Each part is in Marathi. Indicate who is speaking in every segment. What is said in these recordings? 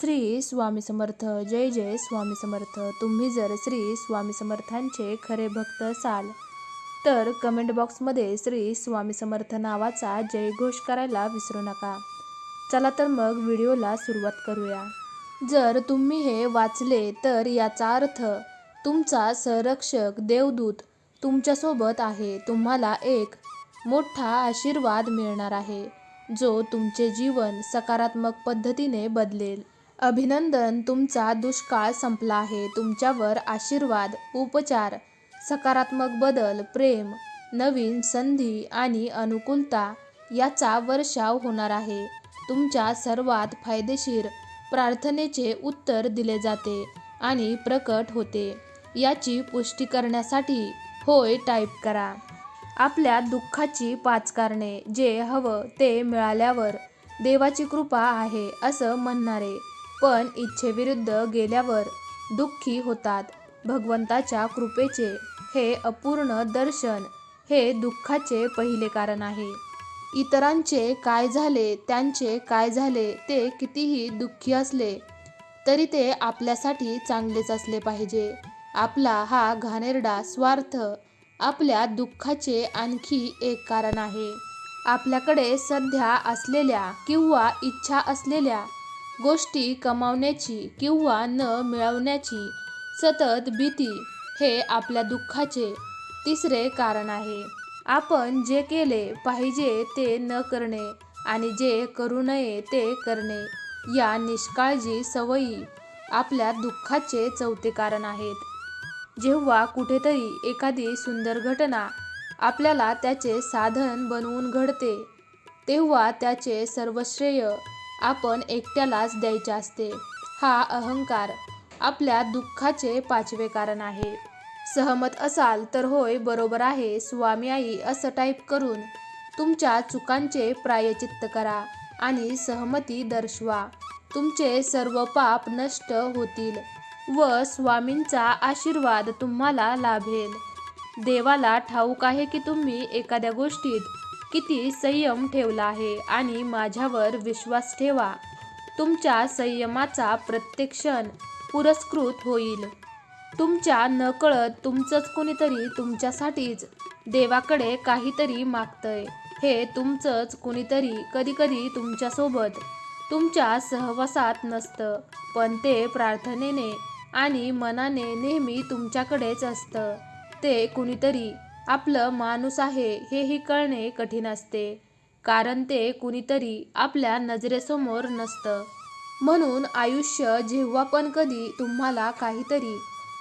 Speaker 1: श्री स्वामी समर्थ जय जय स्वामी समर्थ. तुम्ही जर श्री स्वामी समर्थांचे खरे भक्त असाल तर कमेंट बॉक्समध्ये श्री स्वामी समर्थ नावाचा जयघोष करायला विसरू नका. चला तर मग व्हिडिओला सुरुवात करूया. जर तुम्ही हे वाचले तर याचा अर्थ तुमचा संरक्षक देवदूत तुमच्यासोबत आहे. तुम्हाला एक मोठा आशीर्वाद मिळणार आहे जो तुमचे जीवन सकारात्मक पद्धतीने बदलेल. अभिनंदन तुमचा दुष्काळ संपला आहे तुमच्यावर आशीर्वाद उपचार सकारात्मक बदल प्रेम नवीन संधी आणि अनुकूलता याचा वर्षाव होणार आहे. तुमच्या सर्वात फायदेशीर प्रार्थनेचे उत्तर दिले जाते आणि प्रकट होते. याची पुष्टी करण्यासाठी होय टाईप करा. आपल्या दुःखाची पाच कारणे जे हवं ते मिळाल्यावर देवाची कृपा आहे असं म्हणणारे. पण इच्छेविरुद्ध गेल्यावर दुःखी होतात. भगवंताच्या कृपेचे हे अपूर्ण दर्शन हे दुःखाचे पहिले कारण आहे. इतरांचे काय झाले त्यांचे काय झाले ते कितीही दुःखी असले तरी ते आपल्यासाठी चांगलेच असले पाहिजे. आपला हा घाणेरडा स्वार्थ आपल्या दुःखाचे आणखी एक कारण आहे. आपल्याकडे सध्या असलेल्या किंवा इच्छा असलेल्या गोष्टी कमावण्याची किंवा न मिळवण्याची सतत भीती हे आपल्या दुःखाचे तिसरे कारण आहे. आपण जे केले पाहिजे ते न करणे आणि जे करू नये ते करणे या निष्काळजी सवयी आपल्या दुःखाचे चौथे कारण आहेत. जेव्हा कुठेतरी एखादी सुंदर घटना आपल्याला त्याचे साधन बनवून घडते तेव्हा त्याचे सर्व श्रेय आपण एकट्यालाच द्यायचे असते. हा अहंकार आपल्या दुःखाचे पाचवे कारण आहे. सहमत असाल तर होय बरोबर आहे स्वामी आई असं टाईप करून तुमच्या चुकांचे प्रायचित्त करा आणि सहमती दर्शवा. तुमचे सर्व पाप नष्ट होतील व स्वामींचा आशीर्वाद तुम्हाला लाभेल. देवाला ठाऊक आहे की तुम्ही एखाद्या गोष्टीत किती संयम ठेवला आहे आणि माझ्यावर विश्वास ठेवा. तुमच्या संयमाचा प्रत्येक क्षण पुरस्कृत होईल. तुमच्या नकळत तुमचंच कुणीतरी तुमच्यासाठीच देवाकडे काहीतरी मागतंय. हे तुमचंच कुणीतरी कधीकधी तुमच्यासोबत तुमच्या सहवासात नसतं पण ते प्रार्थनेने आणि मनाने नेहमी तुमच्याकडेच असतं. ते कुणीतरी आपलं माणूस आहे हेही कळणे कठीण असते. कारण ते कुणीतरी आपल्या नजरेसमोर नसतं. म्हणून आयुष्य जेव्हा पण कधी तुम्हाला काहीतरी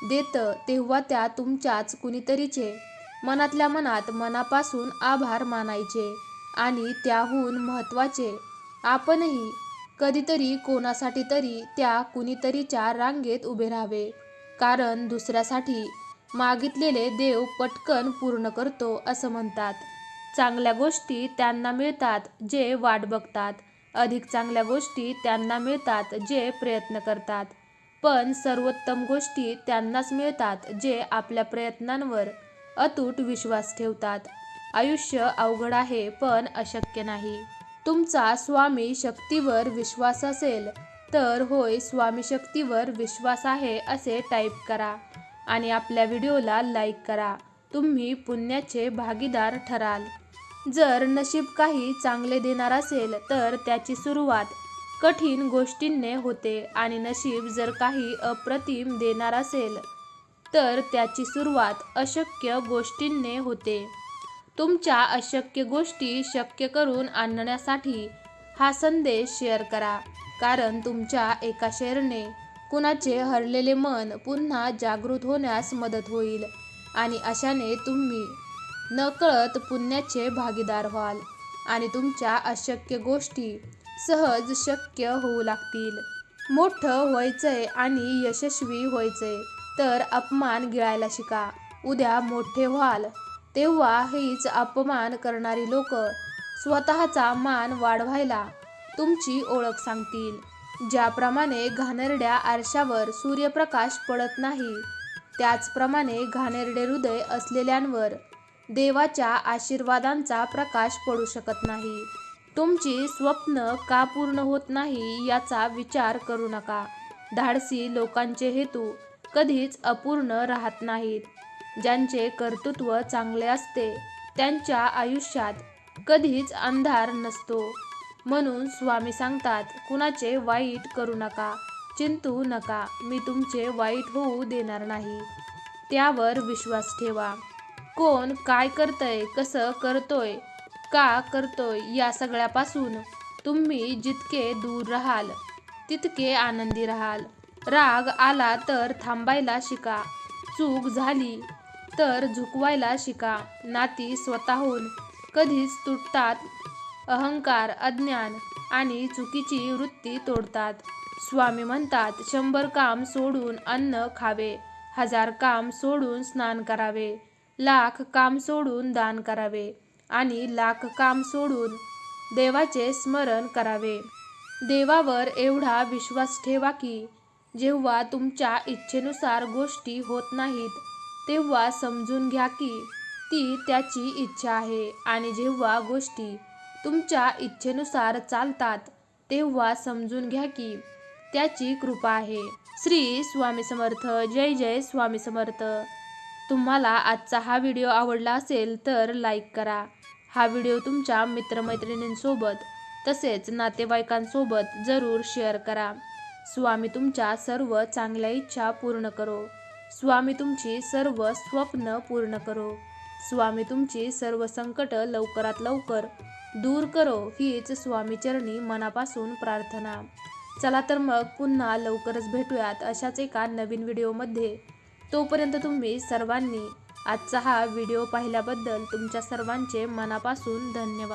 Speaker 1: देतं तेव्हा त्या तुमच्याच कुणीतरीचे मनातल्या मनात मनापासून आभार मानायचे आणि त्याहून महत्त्वाचे. आपणही कधीतरी कोणासाठी तरी त्या कुणीतरीच्या रांगेत उभे राहावे. कारण दुसऱ्यासाठी मागितलेले देव पटकन पूर्ण करतो असं म्हणतात. चांगल्या गोष्टी त्यांना मिळतात जे वाट बघतात. अधिक चांगल्या गोष्टी त्यांना मिळतात जे प्रयत्न करतात. पण सर्वोत्तम गोष्टी त्यांनाच मिळतात जे आपल्या प्रयत्नांवर अतूट विश्वास ठेवतात. आयुष्य अवघड आहे पण अशक्य नाही. तुमचा स्वामी शक्तीवर विश्वास असेल तर होय स्वामी शक्तीवर विश्वास आहे असे टाईप करा. आणि आपल्या व्हिडिओला लाईक करा. तुम्ही पुण्याचे भागीदार ठराल. जर नशीब काही चांगले देणार असेल तर त्याची सुरुवात कठीण गोष्टींने होते आणि नशीब जर काही अप्रतिम देणार असेल तर त्याची सुरुवात अशक्य गोष्टींनी होते. तुमच्या अशक्य गोष्टी शक्य करून आणण्यासाठी हा संदेश शेअर करा. कारण तुमच्या एका शेअरने कुणाचे हरलेले मन पुन्हा जागृत होण्यास मदत होईल. आणि अशाने तुम्ही नकळत पुण्याचे भागीदार व्हाल आणि तुमच्या अशक्य गोष्टी सहज शक्य होऊ लागतील. मोठं व्हायचंय आणि यशस्वी व्हायचंय तर अपमान गिळायला शिका. उद्या मोठे व्हाल तेव्हा हीच अपमान करणारी लोक स्वतःचा मान वाढवायला तुमची ओळख सांगतील. ज्याप्रमाणे घाणेरड्या आरशावर सूर्यप्रकाश पडत नाही त्याचप्रमाणे घाणेरडे हृदय असलेल्यांवर देवाच्या आशीर्वादांचा प्रकाश पडू शकत नाही. तुमची स्वप्न का पूर्ण होत नाही याचा विचार करू नका. धाडसी लोकांचे हेतू कधीच अपूर्ण राहत नाहीत. ज्यांचे कर्तृत्व चांगले असते त्यांच्या आयुष्यात कधीच अंधार नसतो. म्हणून स्वामी सांगतात कुणाचे वाईट करू नका चिंतू नका मी तुमचे वाईट होऊ देणार नाही. त्यावर विश्वास ठेवा. कोण काय करतय कसं करतोय का करतोय या सगळ्यापासून तुम्ही जितके दूर राहाल तितके आनंदी राहाल. राग आला तर थांबायला शिका चूक झाली तर झुकवायला शिका. नाती स्वतःहून कधीच तुटतात अहंकार अज्ञान आणि चुकीची वृत्ती तोडतात. स्वामी म्हणतात शंभर काम सोडून अन्न खावे हजार काम सोडून स्नान करावे लाख काम सोडून दान करावे आणि लाख काम सोडून देवाचे स्मरण करावे. देवावर एवढा विश्वास ठेवा की जेव्हा तुमच्या इच्छेनुसार गोष्टी होत नाहीत तेव्हा समजून घ्या की ती त्याची इच्छा आहे आणि जेव्हा गोष्टी तुमच्या इच्छेनुसार चालतात तेव्हा समजून घ्या की त्याची कृपा आहे. श्री स्वामी समर्थ. जय जय स्वामी समर्थ. तुम्हाला आजचा हा व्हिडिओ आवडला असेल तर लाईक करा. हा व्हिडिओ तुमच्या मित्रमैत्रिणींसोबत तसेच नातेवाईकांसोबत जरूर शेअर करा. स्वामी तुमच्या सर्व चांगल्या इच्छा पूर्ण करो. स्वामी तुमची सर्व स्वप्न पूर्ण करो. स्वामी तुमची सर्व संकट लवकरात लवकर दूर करो हीच स्वामीचरणी मनापासून प्रार्थना. चला तर मग पुन्हा लवकरच भेटूयात अशाच एका नवीन व्हिडिओमध्ये. तोपर्यंत तुम्ही सर्वांनी आजचा हा व्हिडिओ पाहिल्याबद्दल तुमच्या सर्वांचे मनापासून धन्यवाद.